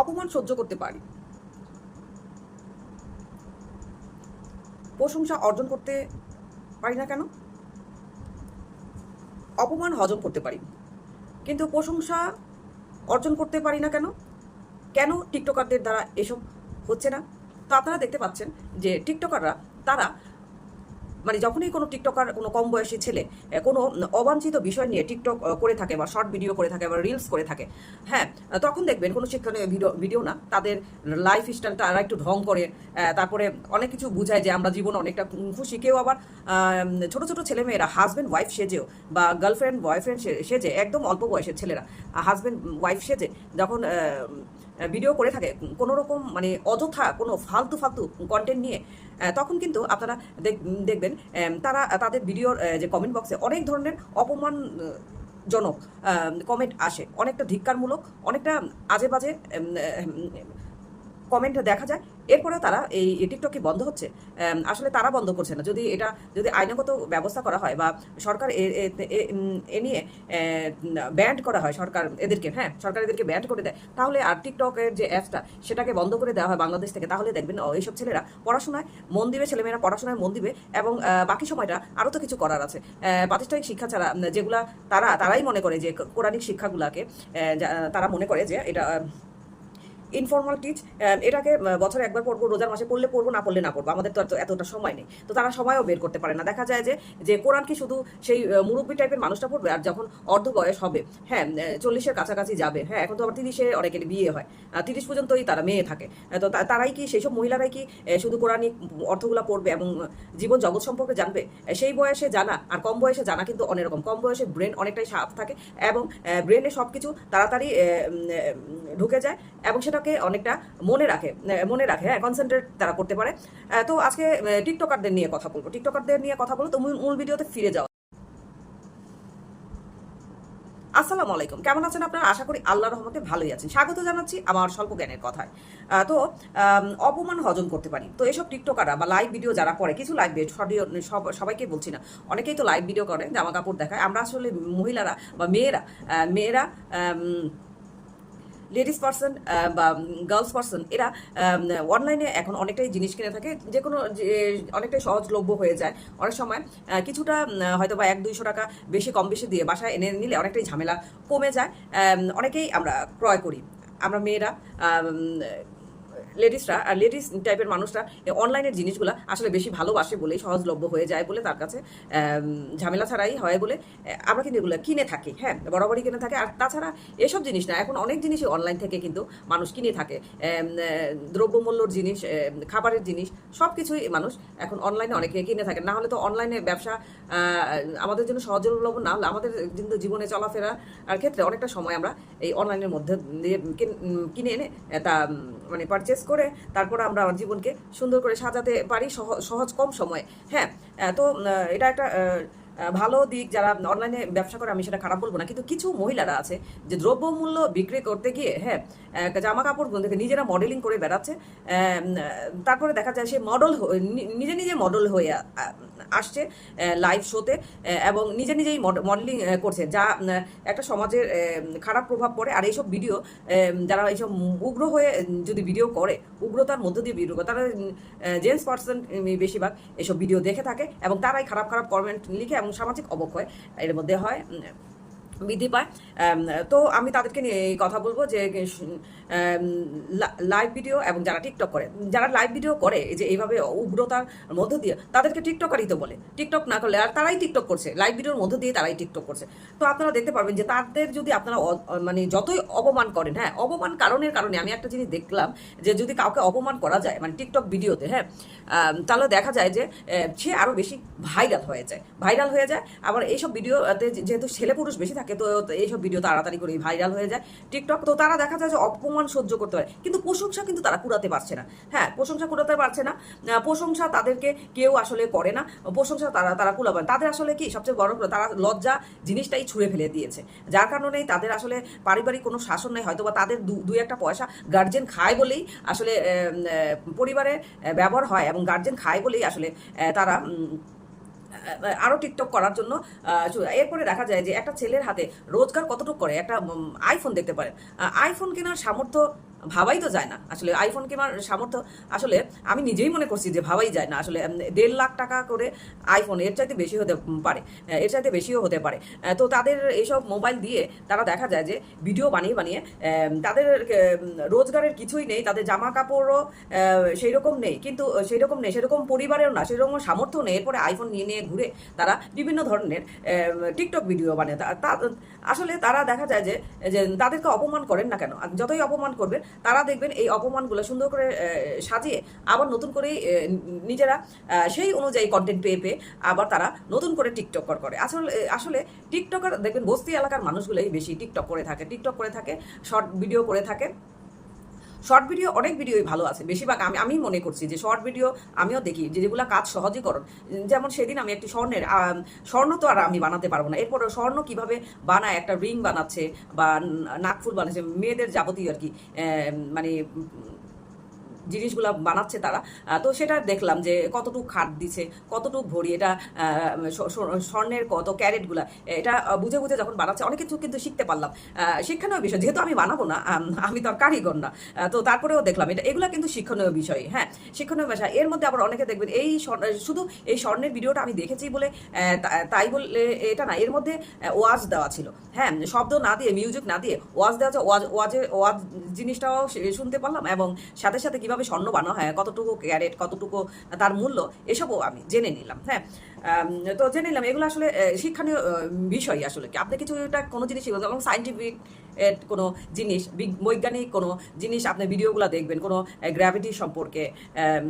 অপমান সহ্য করতে পারি। প্রশংসা অর্জন করতে পারি না কেন? অপমান হজম করতে পারি। কিন্তু প্রশংসা অর্জন করতে পারি না কেন? কেন টিকটকারদের দ্বারা এসব হচ্ছে না? তো আপনারা দেখতে পাচ্ছেন যে টিকটকাররা, তারা মানে যখনই কোনো টিকটকার, কোনো কম বয়সী ছেলে কোনো অবাঞ্ছিত বিষয় নিয়ে টিকটক করে থাকে বা শর্ট ভিডিও করে থাকে বা রিলস করে থাকে হ্যাঁ তখন দেখবেন কোনো শিক্ষণীয় ভিডিও ভিডিও না, তাদের লাইফ স্টাইল তারা একটু ঢং করে তারপরে অনেক কিছু বুঝায় যে আমরা জীবনে অনেকটা খুশি। কেউ আবার ছোট ছোট ছেলেমেয়েরা হাজব্যান্ড ওয়াইফ সেজেও বা গার্লফ্রেন্ড বয়ফ্রেন্ড সেজে, একদম অল্প বয়সের ছেলেরা হাজব্যান্ড ওয়াইফ সেজে যখন ভিডিও করে থাকে কোনো রকম মানে অযথা কোনো ফালতু ফালতু কন্টেন্ট নিয়ে তখন কিন্তু আপনারা দেখ- দেখবেন তারা তাদের ভিডিওর যে কমেন্ট বক্সে অনেক ধরনের অপমান জনক কমেন্ট আসে। অনেকটা ধিক্কারমূলক, অনেকটা আজে বাজে কমেন্ট দেখা যায়। এরপরেও তারা এই টিকটকে বন্ধ হচ্ছে। আসলে তারা বন্ধ করছে না। যদি এটা, যদি আইনগত ব্যবস্থা করা হয় বা সরকার এ- নিয়ে ব্যান্ড করা হয় সরকার এদেরকে হ্যাঁ সরকার এদেরকে ব্যান্ড করে দেয়, তাহলে আর টিকটকের যে অ্যাপসটা সেটাকে বন্ধ করে দেওয়া হয় বাংলাদেশ থেকে। তাহলে দেখবেন এইসব ছেলেরা পড়াশোনায় মন দিবে, ছেলেমেয়েরা পড়াশোনায় মন দিবে এবং বাকি সময়টা আরও তো কিছু করার আছে। প্রাতিষ্ঠানিক শিক্ষা ছাড়া, যেগুলা তারা, তারাই মনে করে যে কোরআনিক শিক্ষাগুলাকে তারা মনে করে যে, এটা ইনফর্মাল টিচ এটাকে আহ, বছরে একবার পড়ব রোজার মাসে পড়লে পড়ব না পড়লে না পড়ব। আমাদের তো এত- এতটা সময় নেই। তো তারা সময়ও বের করতে পারে না। দেখা যায় যে যে কোরআন কি শুধু সেই মুরব্বী টাইপের মানুষটা পড়বে? আর যখন অর্ধ বয়স হবে হ্যাঁ চল্লিশের কাছাকাছি যাবে হ্যাঁ এখন তো আবার তিরিশে অনেকের বিয়ে হয়। তিরিশ পর্যন্তই তারা মেয়ে থাকে। তো তারাই কি সেই সব মহিলারাই কি শুধু কোরআনিক অর্থগুলো পড়বে এবং জীবন জগৎ সম্পর্কে জানবে? সেই বয়সে জানা আর কম বয়সে জানা কিন্তু অনেক রকম কম বয়সে ব্রেন অনেকটাই সাফ থাকে এবং ব্রেনে সব কিছু তাড়াতাড়ি ঢুকে যায় এবং সেটাকে অনেকটা মনে রাখে মনে রাখে হ্যাঁ কনসেন্ট্রেট তারা করতে পারে। তো আজকে টিকটকারদের নিয়ে কথা বলব। টিকটকারদের নিয়ে কথা বলব তো মূল ভিডিওতে ফিরে যাও আসসালামু আলাইকুম। কেমন আছেন আপনারা? আশা করি আল্লাহ রহমতে ভালোই আছেন। স্বাগত জানাচ্ছি আমার স্বল্প জ্ঞানের কথায়। তো অপমান হজম করতে পারি। তো এসব টিকটকাররা বা লাইভ ভিডিও যারা করে, কিছু লাইভ ভিডিও সবাইকে বলছি না, অনেকেই তো লাইভ ভিডিও করে জামা কাপড় দেখায়। আমরা আসলে মহিলারা বা মেয়েরা মেয়েরা লেডিস পার্সন বা গার্লস পার্সন, এরা অনলাইনে এখন অনেকটাই জিনিস কিনে থাকে, যে কোনো অনেকটাই সহজলভ্য হয়ে যায়। অনেক সময় কিছুটা হয়তো বা এক, দুইশো টাকা বেশি, কম বেশি দিয়ে বাসায় এনে নিলে অনেকটাই ঝামেলা কমে যায়। অনেকেই আমরা ক্রয় করি। আমরা মেয়েরা লেডিসরা আর লেডিস টাইপের মানুষরা অনলাইনের জিনিসগুলো আসলে বেশি ভালোবাসে বলেই সহজলভ্য হয়ে যায় বলে তার কাছে ঝামেলা ছাড়াই হয় বলে আমরা কিন্তু এগুলো কিনে থাকি হ্যাঁ বরাবরই কিনে থাকে। আর তাছাড়া এসব জিনিস না, এখন অনেক জিনিসই অনলাইন থেকে কিন্তু মানুষ কিনে থাকে। দ্রব্যমূল্যর জিনিস খাবারের জিনিস সব কিছুই মানুষ এখন অনলাইনে অনেকে কিনে থাকে। না হলে তো অনলাইনে ব্যবসা আমাদের জন্য সহজলভ্য না হলে আমাদের কিন্তু জীবনে চলাফেরা আর ক্ষেত্রে অনেকটা সময় আমরা এই অনলাইনের মধ্যে দিয়ে কিন- এনে তা মানে পারচেস করে তারপর আমরা আমার জীবনকে সুন্দর করে সাজাতে পারি সহ- সহজ কম সময়ে। হ্যাঁ তো এটা একটা ভালো দিক যারা অনলাইনে ব্যবসা করে, আমি সেটা খারাপ বলব না। কিন্তু কিছু মহিলারা আছে যে দ্রব্যমূল্য বিক্রি করতে গিয়ে হ্যাঁ জামা কাপড় থেকে নিজেরা মডেলিং করে বেড়াচ্ছে তারপরে দেখা যায় সে মডেল নিজে নিজে মডেল হয়ে আসছে লাইভ শোতে এবং নিজে নিজেই মডেলিং করছে, যা একটা সমাজের খারাপ প্রভাব পড়ে। আর এইসব ভিডিও যারা এইসব উগ্র হয়ে, যদি ভিডিও করে, উগ্রতার মধ্য দিয়ে ভিডিও করে, তারা জেন্টস পার্সন বেশিরভাগ এসব ভিডিও দেখে থাকে, এবং তারাই খারাপ খারাপ কমেন্ট লিখে এবং সামাজিক অবক্ষয় এর মধ্যে হয় বৃদ্ধি পায়। তো আমি তাদেরকে নিয়ে এই কথা বলব যে লাইভ ভিডিও এবং যারা টিকটক করে, যারা লাইভ ভিডিও করে যে এইভাবে উগ্রতার মধ্য দিয়ে, তাদেরকে টিকটকারই তো বলে। টিকটক না করলে আর তারাই টিকটক করছে। লাইভ ভিডিওর মধ্য দিয়ে তারাই টিকটক করছে। তো আপনারা দেখতে পারবেন যে, তাদের যদি আপনারা মানে যতই অপমান করেন হ্যাঁ অপমান কারণের কারণে আমি একটা জিনিস দেখলাম যে, যদি কাউকে অপমান করা যায় মানে টিকটক ভিডিওতে হ্যাঁ তাহলে দেখা যায় যে সে আরও বেশি ভাইরাল হয়ে যায়। ভাইরাল হয়ে যায়। আবার এইসব ভিডিওতে যেহেতু ছেলে পুরুষ বেশি থাকে তো তো এইসব ভিডিও তাড়াতাড়ি করে ভাইরাল হয়ে যায়। টিকটক তো তারা দেখা যায় যে অপমান সহ্য করতে পারে, কিন্তু প্রশংসা কিন্তু তারা কুড়াতে পারছে না। হ্যাঁ প্রশংসা কুড়াতে পারছে না। প্রশংসা তাদেরকে কেউ আসলে করে না। প্রশংসা তারা তারা কুড়াবে না। তাদের আসলে কি সবচেয়ে বড় তারা লজ্জা জিনিসটাই ছুঁড়ে ফেলে দিয়েছে। যার কারণেই তাদের আসলে পারিবারিক কোনো শাসন নেই হয়তো বা তাদের দু, দুই একটা পয়সা গার্জেন খায় বলেই আসলে পরিবারে ব্যবহার হয় এবং গার্জেন খায় বলেই আসলে তারা আরও টিকটক করার জন্য এরপরে দেখা যায় যে একটা ছেলের হাতে রোজগার কতটুকু করে? একটা আইফোন দেখতে পারেন। আইফোন কেনার সামর্থ্য ভাবাই তো যায় না। আসলে আইফোন কেনার সামর্থ্য, আসলে আমি নিজেই মনে করছি যে ভাবাই যায় না। আসলে দেড় লাখ টাকা করে আইফোন এর চাইতে বেশি হতে পারে এর চাইতে বেশিও হতে পারে। তো তাদের এইসব মোবাইল দিয়ে তারা দেখা যায় যে ভিডিও বানিয়ে বানিয়ে তাদের রোজগারের কিছুই নেই, তাদের জামা কাপড়ও সেই রকম নেই। কিন্তু সেই রকম নেই, সেরকম পরিবারেও না, সেরকম সামর্থ্য নেই। এরপরে আইফোন নিয়ে নিয়ে ঘুরে তারা বিভিন্ন ধরনের টিকটক ভিডিও বানায়। আসলে তারা দেখা যায় যে তাদেরকে অপমান করেন না কেন? যতই অপমান করবেন তারা দেখবেন এই অপমানগুলো সুন্দর করে সাজিয়ে আবার নতুন করে নিজেরা সেই অনুযায়ী কন্টেন্ট পেয়ে পেয়ে আবার তারা নতুন করে টিকটক করে। আসলে আসলে টিকটকার দেখবেন বস্তি এলাকার মানুষগুলোই বেশি টিকটক করে থাকে টিকটক করে থাকে শর্ট ভিডিও করে থাকে। শর্ট ভিডিও অনেক ভিডিওই ভালো আছে। বেশিরভাগ আমি আমি মনে করছি যে শর্ট ভিডিও আমিও দেখি যেগুলো কাজ সহজীকরণ। যেমন সেদিন আমি একটি স্বর্ণের স্বর্ণ তো আর আমি বানাতে পারব না। এরপরে স্বর্ণ কীভাবে বানায়, একটা রিং বানাচ্ছে বা নাকফুল বানাচ্ছে, মেয়েদের যাবতীয় আর কি মানে জিনিসগুলো বানাচ্ছে তারা। তো সেটা দেখলাম যে কতটুকু খাট দিছে, কতটুকু ভরি, এটা স্বর্ণের কত ক্যারেটগুলা, এটা বুঝে বুঝে যখন বানাচ্ছে অনেক কিছু কিন্তু শিখতে পারলাম। শিক্ষণীয় বিষয়, যেহেতু আমি বানাবো না, আমি তো কারিগর না তো তারপরেও দেখলাম এটা, এগুলো কিন্তু শিক্ষণীয় বিষয় হ্যাঁ। শিক্ষণীয় বিষয় এর মধ্যে আবার অনেকে দেখবেন এই শুধু এই স্বর্ণের ভিডিওটা আমি দেখেছি বলে তাই বলে এটা না, এর মধ্যে ওয়াজ দেওয়া ছিল হ্যাঁ। শব্দ না দিয়ে, মিউজিক না দিয়ে, ওয়াজ দেওয়া আছে ওয়াজ, ওয়াজে, ওয়াজ জিনিসটাও শুনতে পারলাম এবং সাথে সাথে কীভাবে স্বর্ণ বানানো হয়, কতটুকু ক্যারেট, কতটুকু তার মূল্য, এসবও আমি জেনে নিলাম হ্যাঁ। তো জেনে নিলাম, এগুলো আসলে শিক্ষণীয় বিষয় আসলে কি? আপনি কিছু এটা কোনো জিনিস এবং সাইন্টিফিক কোনো জিনিস বৈজ্ঞানিক কোনো জিনিস আপনি ভিডিওগুলো দেখবেন, কোনো গ্র্যাভিটি সম্পর্কে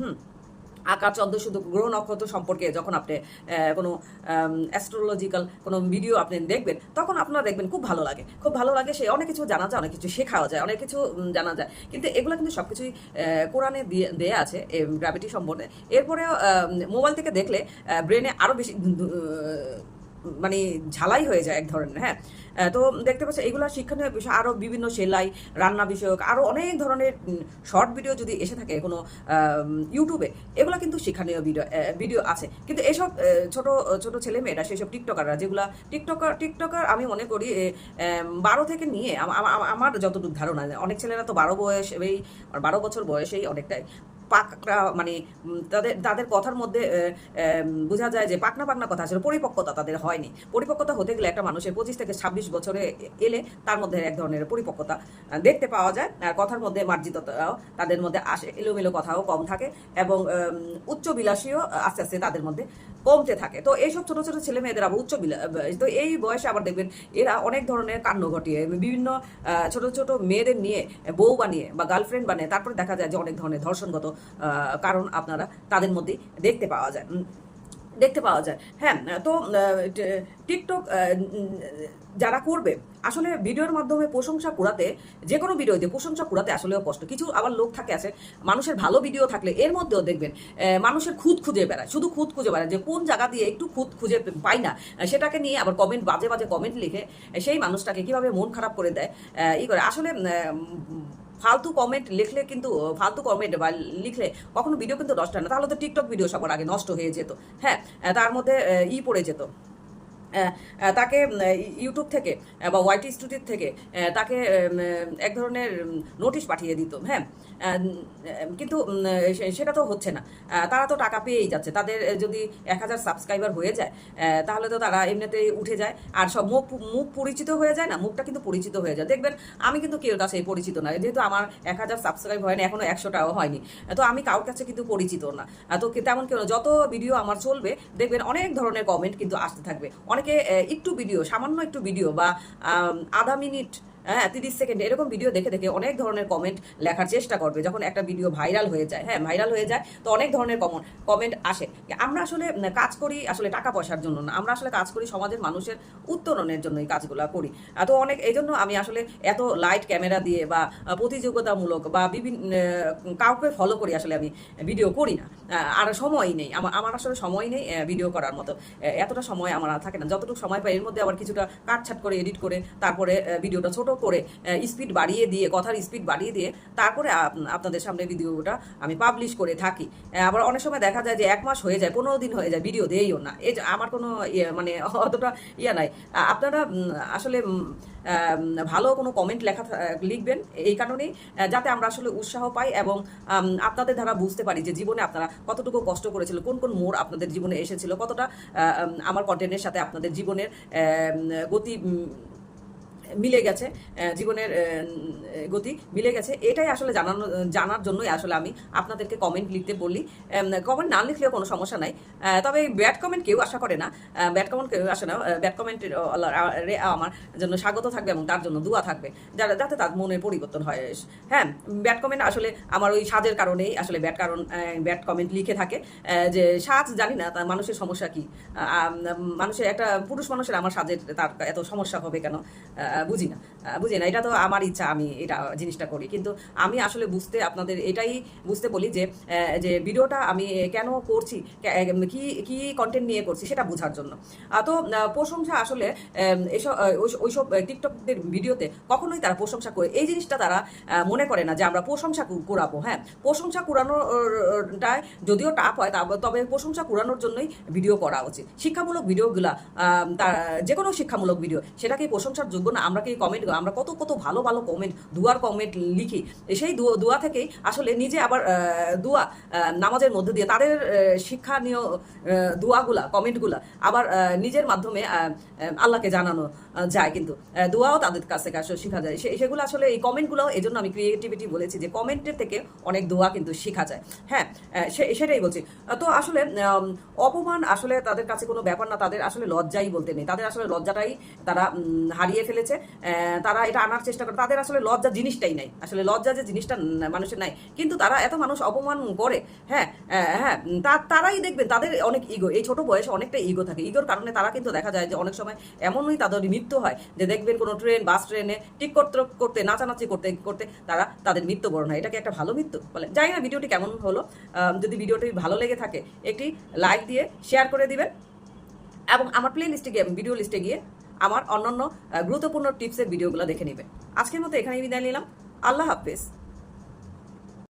হুম। আকাশ চন্দ্র শুধু গ্রহ নক্ষত্র সম্পর্কে যখন আপনি কোনো অ্যাস্ট্রোলজিক্যাল কোনো ভিডিও আপনি দেখবেন, তখন আপনারা দেখবেন খুব ভালো লাগে। খুব ভালো লাগে সে অনেক কিছু জানা যায়, অনেক কিছু শেখাও যায়, অনেক কিছু জানা যায়। কিন্তু এগুলো কিন্তু সব কিছুই কোরআনে দিয়ে, দেয়া আছে গ্র্যাভিটি সম্পর্কে এরপরে মোবাইল থেকে দেখলে ব্রেনে আরও বেশি মানে ঝালাই হয়ে যায় এক ধরনের হ্যাঁ? তো দেখতে পাচ্ছি, এগুলো শিক্ষণীয় বিষয় আরও বিভিন্ন সেলাই, রান্না বিষয়ক আরও অনেক ধরনের শর্ট ভিডিও যদি এসে থাকে কোনো ইউটিউবে, এগুলো কিন্তু শিক্ষণীয় ভিডিও ভিডিও আছে। কিন্তু এসব ছোট ছোট ছেলে মেয়েরা, সেসব টিকটকাররা, যেগুলো টিকটকার টিকটকার আমি মনে করি বারো থেকে নিয়ে, আম- আম- আম- আমার যতটুকু ধারণা, অনেক ছেলেরা তো বারো বয়সেই বারো বছর বয়সেই অনেকটাই। পাকড়া মানে তাদের তাদের কথার মধ্যে বোঝা যায় যে পাকনা পাকনা কথা আসলে পরিপক্কতা তাদের হয়নি। পরিপক্কতা হতে গেলে একটা মানুষের পঁচিশ থেকে ছাব্বিশ বছরে এলে তার মধ্যে এক ধরনের পরিপক্কতা দেখতে পাওয়া যায়। আর কথার মধ্যে মার্জিততাও তাদের মধ্যে আসে, এলোমেলো কথাও কম থাকে এবং উচ্চ বিলাসীও আস্তে আস্তে তাদের মধ্যে কমতে থাকে। তো এইসব ছোটো ছোটো ছেলে মেয়েদের আবার উচ্চ তো এই বয়সে আবার দেখবেন এরা অনেক ধরনের কাণ্ড ঘটিয়ে বিভিন্ন ছোট ছোট মেয়েদের নিয়ে বউ বানিয়ে বা গার্লফ্রেন্ড বানিয়ে, তারপরে দেখা যায় যে অনেক ধরনের ধর্ষণগত কারণ আপনারা তাদের মধ্যেই দেখতে পাওয়া যায়। দেখতে পাওয়া যায়। হ্যাঁ তো টিকটক যারা করবে, আসলে ভিডিওর মাধ্যমে প্রশংসা কুড়াতে, যে কোনো ভিডিওতে প্রশংসা কুড়াতে আসলেও কষ্ট। কিছু আবার লোক থাকে আছে, মানুষের ভালো ভিডিও থাকলে এর মধ্যেও দেখবেন মানুষের খুঁত খুঁজে বেড়ায়। শুধু খুঁত খুঁজে বেড়ায় যে কোন জায়গা দিয়ে একটু খুঁত খুঁজে পাই না সেটাকে নিয়ে আবার কমেন্ট বাজে বাজে কমেন্ট লিখে সেই মানুষটাকে কীভাবে মন খারাপ করে দেয় ই করে। আসলে ফালতু কমেন্ট লিখলে কিন্তু ফালতু কমেন্ট বা লিখলে কখনো ভিডিও কিন্তু নষ্ট হয় না। তাহলে তো টিকটক ভিডিও সবার আগে নষ্ট হয়ে যেত। হ্যাঁ তার মধ্যে ই পড়ে যেত। তাকে ইউটিউব থেকে বা ওয়াইটি স্টুডিও থেকে তাকে এক ধরনের নোটিশ পাঠিয়ে দিত হ্যাঁ? কিন্তু সেটা তো হচ্ছে না। তারা তো টাকা পেয়েই যাচ্ছে। তাদের যদি এক হাজার সাবস্ক্রাইবার হয়ে যায় তাহলে তো তারা এমনিতেই উঠে যায়। আর সব মুখ মুখ পরিচিত হয়ে যায় না? মুখটা কিন্তু পরিচিত হয়ে যায়। দেখবেন, আমি কিন্তু কেউ কাছে পরিচিত না। যেহেতু আমার এক হাজার সাবস্ক্রাইব হয়নি, এখনও একশোটাও হয়নি। তো আমি কারোর কাছে কিন্তু পরিচিত না। তো তেমন কেউ। যত ভিডিও আমার চলবে, দেখবেন অনেক ধরনের কমেন্ট কিন্তু আসতে থাকবে। অনেকে আহ, একটু ভিডিও সামান্য একটু ভিডিও বা আধা মিনিট হ্যাঁ তিরিশ সেকেন্ড এরকম ভিডিও দেখে দেখে অনেক ধরনের কমেন্ট লেখার চেষ্টা করবে। যখন একটা ভিডিও ভাইরাল হয়ে যায় হ্যাঁ ভাইরাল হয়ে যায়, তো অনেক ধরনের কমন কমেন্ট আসে। আমরা আসলে কাজ করি আসলে টাকা পয়সার জন্য না। আমরা আসলে কাজ করি সমাজের মানুষের উত্তরণের জন্য এই কাজগুলো করি। তো অনেক, এই জন্য আমি আসলে এত লাইট ক্যামেরা দিয়ে বা প্রতিযোগিতামূলক বা বিভিন্ন কাউকে ফলো করি আসলে আমি ভিডিও করি না। আর সময় নেই। আমার আমার আসলে সময় নেই ভিডিও করার মতো। এতটা সময় আমার থাকে না। যতটুকু সময় পাই, এর মধ্যে আবার কিছুটা কাটছাট করে এডিট করে, তারপরে ভিডিওটা ছোট করে স্পিড বাড়িয়ে দিয়ে, কথার স্পিড বাড়িয়ে দিয়ে তারপরে আপনাদের সামনে ভিডিওটা আমি পাবলিশ করে থাকি। আবার অনেক সময় দেখা যায় যে এক মাস হয়ে যায়, পনেরো দিন হয়ে যায় ভিডিও দেইও না। এই আমার কোনো ইয়ে মানে অতটা ইয়ে নাই। আপনারা আসলে ভালো কোনো কমেন্ট লেখা লিখবেন এই কারণেই যাতে আমরা আসলে উৎসাহ পাই এবং আপনাদের দ্বারা বুঝতে পারি যে জীবনে আপনারা কতটুকু কষ্ট করেছিল, কোন কোন মোড় আপনাদের জীবনে এসেছিল, কতটা আমার কন্টেন্টের সাথে আপনাদের জীবনের গতি মিলে গেছে জীবনের গতি মিলে গেছে। এটাই আসলে জানানো, জানার জন্যই আসলে আমি আপনাদেরকে কমেন্ট লিখতে বলি। কমেন্ট না লিখলেও কোনো সমস্যা নাই। তবে ব্যাড কমেন্ট কেউ আশা করে না। ব্যাড কমেন্ট কেউ আসে না। ব্যাড কমেন্ট আমার জন্য স্বাগত থাকবে এবং তার জন্য দোয়া থাকবে। যারা, যাতে তার মনের পরিবর্তন হয়। হ্যাঁ ব্যাড কমেন্ট আসলে আমার ওই সাজের কারণেই আসলে ব্যাড কারণ ব্যাড কমেন্ট লিখে থাকে। যে সাজ জানি না, তার মানুষের সমস্যা কি? মানুষের একটা, পুরুষ মানুষের আমার সাজের তার এত সমস্যা হবে কেন? বুঝি না। বুঝি না, এটা তো আমার ইচ্ছা, আমি এটা জিনিসটা করি। কিন্তু আমি আসলে বুঝতে আপনাদের এটাই বুঝতে বলি যে যে ভিডিওটা আমি কেন করছি, কে- কি কন্টেন্ট নিয়ে করছি সেটা বোঝার জন্য। তো প্রশংসা আসলে এসব ওইসব টিকটকদের ভিডিওতে কখনোই তারা প্রশংসা করে এই জিনিসটা তারা মনে করে না যে আমরা প্রশংসা কুড়াবো হ্যাঁ। প্রশংসা কুড়ানোটা যদিও টাফ হয় তবে প্রশংসা কুড়ানোর জন্যই ভিডিও করা উচিত। শিক্ষামূলক ভিডিওগুলা তার যে কোনো শিক্ষামূলক ভিডিও সেটাকে প্রশংসার যোগ্য না। আমরা কি কমেন্ট আমরা কত কত ভালো ভালো কমেন্ট দুয়ার কমেন্ট লিখি। সেই দুয়া থেকেই আসলে নিজে আবার দুয়া নামাজের মধ্যে দিয়ে তাদের আহ, শিক্ষানীয় দুয়াগুলা কমেন্টগুলা আবার নিজের মাধ্যমে আল্লাহকে জানানো যায় কিন্তু। দোয়াও তাদের কাছ থেকে আসলে শেখা যায়। সেগুলো আসলে এই কমেন্টগুলো এই জন্য আমি ক্রিয়েটিভিটি বলেছি যে কমেন্টের থেকে অনেক দোয়া কিন্তু শেখা যায়। হ্যাঁ সেটাই বলছি। তো আসলে অপমান আসলে তাদের কাছে কোনো ব্যাপার না। তাদের আসলে লজ্জাই বলতে নেই। তাদের আসলে লজ্জাটাই তারা হারিয়ে ফেলেছে। তারা এটা আনার চেষ্টা করে। তাদের আসলে লজ্জা জিনিসটাই নাই। আসলে লজ্জা যে জিনিসটা মানুষের নাই। কিন্তু তারা এত মানুষ অপমান করে হ্যাঁ হ্যাঁ তারাই দেখবেন তাদের অনেক ইগো এই ছোট বয়সে অনেকটা ইগো থাকে। ইগোর কারণে তারা কিন্তু দেখা যায় যে অনেক সময় এমনই তাদের মৃত্যু হয় যে দেখবেন কোনো ট্রেন বাস ট্রেনে ঠিক করতে করতে, নাচানাচি করতে করতে তারা তাদের মৃত্যুবরণ হয়। এটা কি একটা ভালো মৃত্যু বলে। জানি না ভিডিওটি কেমন হলো। যদি ভিডিওটি ভালো লেগে থাকে, একটি লাইক দিয়ে শেয়ার করে দিবেন। এবং আমার প্লে লিস্টে গিয়ে ভিডিও লিস্টে গিয়ে আমার অন্যান্য গুরুত্বপূর্ণ টিপসের ভিডিওগুলো দেখে নেবেন আজকের মতো এখানেই বিদায় নিলাম। আল্লাহ হাফেজ।